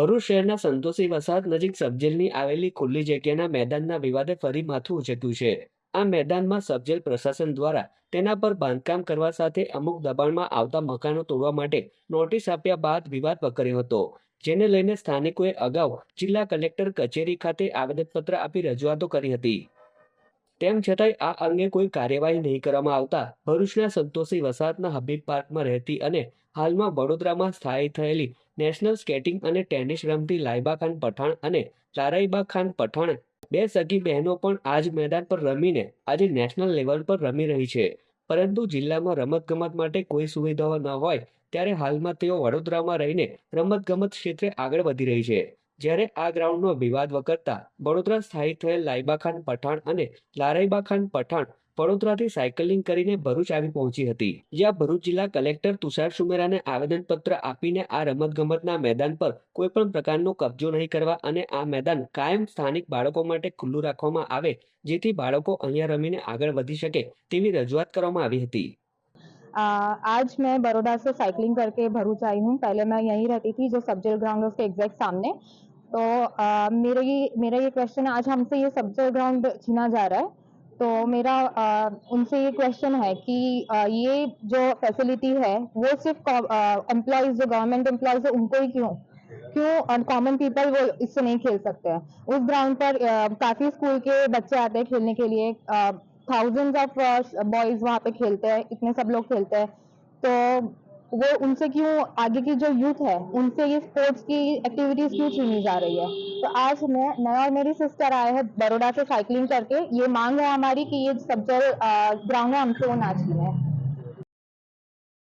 ભરૂચ શહેરના સંતોષી વસાહત નજીક સબજેલની આવેલી ખુલ્લી જગ્યાના મેદાનના વિવાદે ફરી માથું ઉચક્યું છે. આ મેદાનમાં સબજેલ પ્રશાસન દ્વારા તેના પર બાંધકામ કરવા સાથે અમુક દબાણમાં આવતા મકાનો તોડવા માટે નોટિસ આપ્યા બાદ વિવાદ વકર્યો હતો, જેને લઈને સ્થાનિકોએ અગાઉ જિલ્લા કલેક્ટર કચેરી ખાતે આવેદનપત્ર આપી રજૂઆતો કરી હતી. તેમ છતાંય આ અંગે કોઈ કાર્યવાહી નહીં કરવામાં આવતા ભરૂચના સંતોષી વસાહતના હબીબ પાર્કમાં રહેતી અને હાલમાં વડોદરામાં સ્થાયી થયેલી નેશનલ સ્કેટિંગ અને ટેનિસ રમતી લાઇબા ખાન પઠાણ અને તારાઈબા ખાન પઠાણ બે સગી બહેનો પણ આ મેદાન પર રમીને આજે નેશનલ લેવલ પર રમી રહી છે. પરંતુ જિલ્લામાં રમતગમત માટે કોઈ સુવિધાઓ ન હોય ત્યારે હાલમાં તેઓ વડોદરામાં રહીને રમતગમત ક્ષેત્રે આગળ વધી રહી છે. જ્યારે આ ગ્રાઉન્ડનો વિવાદ વકરતા વડોદરા સ્થાયી થયેલ લાઇબા ખાન પઠાણ અને લારાઈબા ખાન પઠાણ વડોદરાથી સાયકલિંગ કરીને ભરૂચ આવી પહોંચી હતી જ્યાં ભરૂચ જિલ્લા કલેક્ટર તુષાર સુમેરાને આવેદનપત્ર આપીને આ રમતગમતના મેદાન પર કોઈ પણ પ્રકારનો કબજો નહીં કરવા અને આ મેદાન કાયમ સ્થાનિક બાળકો માટે ખુલ્લું રાખવામાં આવે જેથી બાળકો અહીંયા રમીને આગળ વધી શકે તેવી રજૂઆત કરવામાં આવી હતી आ, आज मैं बड़ौदा से साइकिलिंग करके भरूच आई हूँ पहले मैं यहीं रहती थी जो सब्जेल ग्राउंड है उसके एग्जैक्ट सामने तो आ, मेरा ये मेरा ये क्वेश्चन है आज हमसे ये सब्जेल ग्राउंड छीना जा रहा है तो मेरा उनसे ये क्वेश्चन है कि ये जो फैसिलिटी है, वो सिर्फ़ एम्प्लॉयज़ जो गवर्नमेंट एम्प्लॉयज़ है, उनको ही क्यों? क्यों कॉमन पीपल वो इससे नहीं खेल सकते हैं? उस ग्राउंड पर काफ़ी स्कूल के बच्चे आते हैं खेलने के लिए थाउजेंड्स ऑफ़ बॉयज़ वहाँ पे खेलते हैं, इतने सब लोग खेलते हैं। तो वो उनसे क्यों आगे की जो यूथ है, उनसे ये स्पोर्ट्स की एक्टिविटीज़ क्यों छीनी जा रही है? तो आज मैं मैं और मेरी सिस्टर आए हैं बड़ोड़ा से साइकिलिंग करके। ये मांग है हमारी कि ये सब जल ग्राउंड है, हमसे वो ना छीने